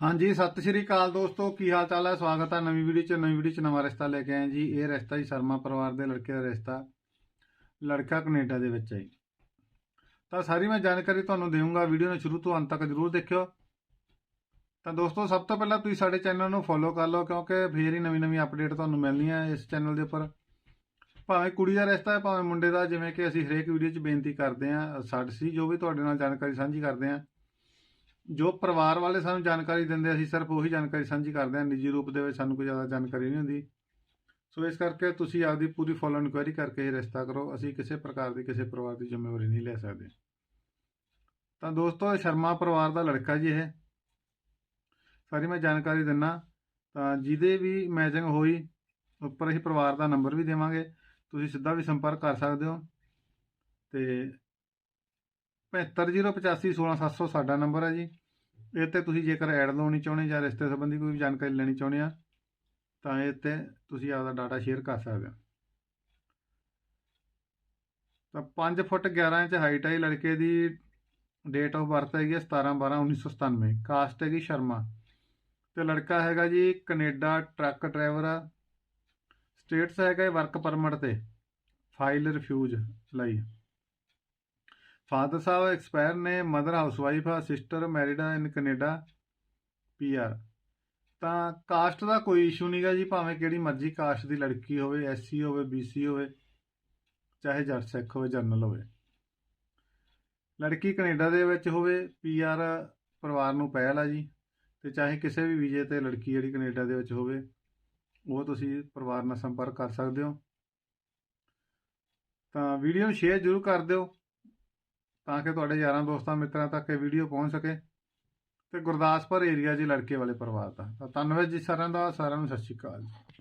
ਹਾਂਜੀ, ਸਤਿ ਸ਼੍ਰੀ ਅਕਾਲ ਦੋਸਤੋ, ਕੀ ਹਾਲ ਚਾਲ ਹੈ? ਸਵਾਗਤ ਹੈ ਨਵੀਂ ਵੀਡੀਓ 'ਚ, ਨਵੀਂ ਵੀਡੀਓ 'ਚ ਨਵਾਂ ਰਿਸ਼ਤਾ ਲੈ ਕੇ ਆਏ ਜੀ। ਇਹ ਰਿਸ਼ਤਾ ਜੀ ਸ਼ਰਮਾ ਪਰਿਵਾਰ ਦੇ ਲੜਕੇ ਦਾ ਰਿਸ਼ਤਾ, ਲੜਕਾ ਕੈਨੇਡਾ ਦੇ ਵਿੱਚ ਹੈ ਜੀ। ਤਾਂ ਸਾਰੀ ਮੈਂ ਜਾਣਕਾਰੀ ਤੁਹਾਨੂੰ ਦੇਵਾਂਗਾ, ਵੀਡੀਓ ਨੂੰ ਸ਼ੁਰੂ ਤੋਂ ਅੰਤ ਤੱਕ ਜਰੂਰ ਦੇਖਿਓ। ਤਾਂ ਦੋਸਤੋ, ਸਭ ਤੋਂ ਪਹਿਲਾਂ ਤੁਸੀਂ ਸਾਡੇ ਚੈਨਲ ਨੂੰ ਫੋਲੋ ਕਰ ਲਓ, ਕਿਉਂਕਿ ਫੇਰ ਹੀ ਨਵੀਂ ਨਵੀਂ ਅਪਡੇਟ ਤੁਹਾਨੂੰ ਮਿਲਣੀਆਂ ਇਸ ਚੈਨਲ ਦੇ ਉੱਪਰ। ਭਾਵੇਂ ਕੁੜੀ ਦਾ ਰਿਸ਼ਤਾ ਹੈ, ਭਾਵੇਂ ਮੁੰਡੇ ਦਾ, ਜਿਵੇਂ ਕਿ ਅਸੀਂ ਹਰੇਕ ਵੀਡੀਓ 'ਚ ਬੇਨਤੀ ਕਰਦੇ ਹਾਂ ਸਾਡੀ ਜੋ ਵੀ ਤੁਹਾਡੇ ਨਾਲ ਜਾਣਕਾਰੀ ਸਾਂਝੀ ਕਰਦੇ ਹਾਂ ਜੋ ਪਰਿਵਾਰ ਵਾਲੇ ਸਾਨੂੰ ਜਾਣਕਾਰੀ ਦਿੰਦੇ ਅਸੀਂ ਸਿਰਫ ਉਹੀ ਜਾਣਕਾਰੀ ਸਾਂਝੀ ਕਰਦੇ ਹਾਂ, ਨਿੱਜੀ ਰੂਪ ਦੇ ਵਿੱਚ ਸਾਨੂੰ ਕੋਈ ਜ਼ਿਆਦਾ ਜਾਣਕਾਰੀ ਨਹੀਂ ਹੁੰਦੀ। ਸੋ ਇਸ ਕਰਕੇ ਤੁਸੀਂ ਆਪਦੀ ਪੂਰੀ ਫੋਲੋ ਇਨਕੁਆਇਰੀ ਕਰਕੇ ਇਹ ਰਿਸ਼ਤਾ ਕਰੋ। ਅਸੀਂ ਕਿਸੇ ਪ੍ਰਕਾਰ ਦੀ, ਕਿਸੇ ਪਰਿਵਾਰ ਦੀ ਜ਼ਿੰਮੇਵਾਰੀ ਨਹੀਂ ਲੈ ਸਕਦੇ। ਤਾਂ ਦੋਸਤੋ, ਇਹ ਸ਼ਰਮਾ ਪਰਿਵਾਰ ਦਾ ਲੜਕਾ ਜੀ ਇਹ। ਸਾਰੀ ਮੈਂ ਜਾਣਕਾਰੀ ਦਿੰਨਾ। ਤਾਂ ਜਿਹਦੇ ਵੀ ਮੈਚਿੰਗ ਹੋਈ, ਉੱਪਰ ਅਸੀਂ ਪਰਿਵਾਰ ਦਾ ਨੰਬਰ ਵੀ ਦੇਵਾਂਗੇ। ਤੁਸੀਂ ਸਿੱਧਾ ਵੀ ਸੰਪਰਕ ਕਰ ਸਕਦੇ ਹੋ। ਤੇ 7508516700 ਸਾਡਾ ਨੰਬਰ ਹੈ ਜੀ। ਇਹ ਤੇ ਤੁਸੀਂ ਜੇਕਰ ਐਡ ਲਾਉਣੀ ਚਾਹੁੰਦੇ ਜਾਂ ਰਿਸ਼ਤੇ ਸੰਬੰਧੀ ਕੋਈ ਜਾਣਕਾਰੀ ਲੈਣੀ ਚਾਹੁੰਦੇ ਆ, ਤਾਂ ਇਹ ਤੇ ਤੁਸੀਂ ਆਪਦਾ ਡਾਟਾ ਸ਼ੇਅਰ ਕਰ ਸਕਦੇ ਹੋ। ਤਾਂ 5 ਫੁੱਟ 11 ਇੰਚ ਹਾਈਟ ਹੈ ਲੜਕੇ ਦੀ। ਡੇਟ ਆਫ ਬਰਥ ਹੈਗੀ 17 12 1997 ਕਾਸਟ ਹੈਗੀ ਸ਼ਰਮਾ। ਤੇ ਲੜਕਾ ਹੈਗਾ ਜੀ ਕੈਨੇਡਾ ਟਰੱਕ ਡਰਾਈਵਰ ਆ। ਸਟੇਟਸ ਹੈਗਾ ਵਰਕ ਪਰਮਿਟ ਤੇ। ਫਾਈਲ ਰਿਫਿਊਜ਼ ਲਈ ਫਾਦਰ ਸਾਹਿਬ ਐਕਸਪਾਇਰ ਨੇ ਮਦਰ ਹਾਊਸਵਾਈਫ ਆ, ਸਿਸਟਰ ਮੈਰਿਡ ਆ ਇਨ ਕੈਨੇਡਾ ਪੀਆਰ ਤਾਂ ਕਾਸਟ ਦਾ ਕੋਈ ਇਸ਼ੂ ਨਹੀਂਗਾ ਜੀ, ਭਾਵੇਂ ਕਿਹੜੀ ਮਰਜ਼ੀ ਕਾਸਟ ਦੀ ਲੜਕੀ ਹੋਵੇ ਐਸਸੀ ਹੋਵੇ ਬੀਸੀ ਹੋਵੇ, ਚਾਹੇ ਜੱਟ ਸਿੱਖ ਹੋਵੇ ਜਰਨਲ ਹੋਵੇ। ਲੜਕੀ ਕੈਨੇਡਾ ਦੇ ਵਿੱਚ ਹੋਵੇ ਪੀਆਰ ਪਰਿਵਾਰ ਨੂੰ ਪਹਿਲ ਆ ਜੀ, ਤੇ ਚਾਹੇ ਕਿਸੇ ਵੀ ਵੀਜ਼ੇ ਤੇ ਲੜਕੀ ਜਿਹੜੀ ਕੈਨੇਡਾ ਦੇ ਵਿੱਚ ਹੋਵੇ, ਉਹ ਤੁਸੀਂ ਪਰਿਵਾਰ ਨਾਲ ਸੰਪਰਕ ਕਰ ਸਕਦੇ ਹੋ। ਤਾਂ ਵੀਡੀਓ ਨੂੰ ਸ਼ੇਅਰ ਜ਼ਰੂਰ ਕਰ ਦਿਓ। ਤਾਂ ਕਿ ਤੁਹਾਡੇ ਯਾਰਾਂ ਦੋਸਤਾਂ ਮਿੱਤਰਾਂ ਤੱਕ ਇਹ ਵੀਡੀਓ ਪਹੁੰਚ ਸਕੇ ਤੇ ਗੁਰਦਾਸਪੁਰ ਏਰੀਆ ਜੀ ਲੜਕੇ ਵਾਲੇ ਪਰਿਵਾਰ ਦਾ। ਤਾਂ ਧੰਨਵਾਦ ਜੀ ਸਾਰਿਆਂ ਦਾ, ਸਾਰਿਆਂ ਨੂੰ ਸਤਿ ਸ਼੍ਰੀ ਅਕਾਲ ਜੀ।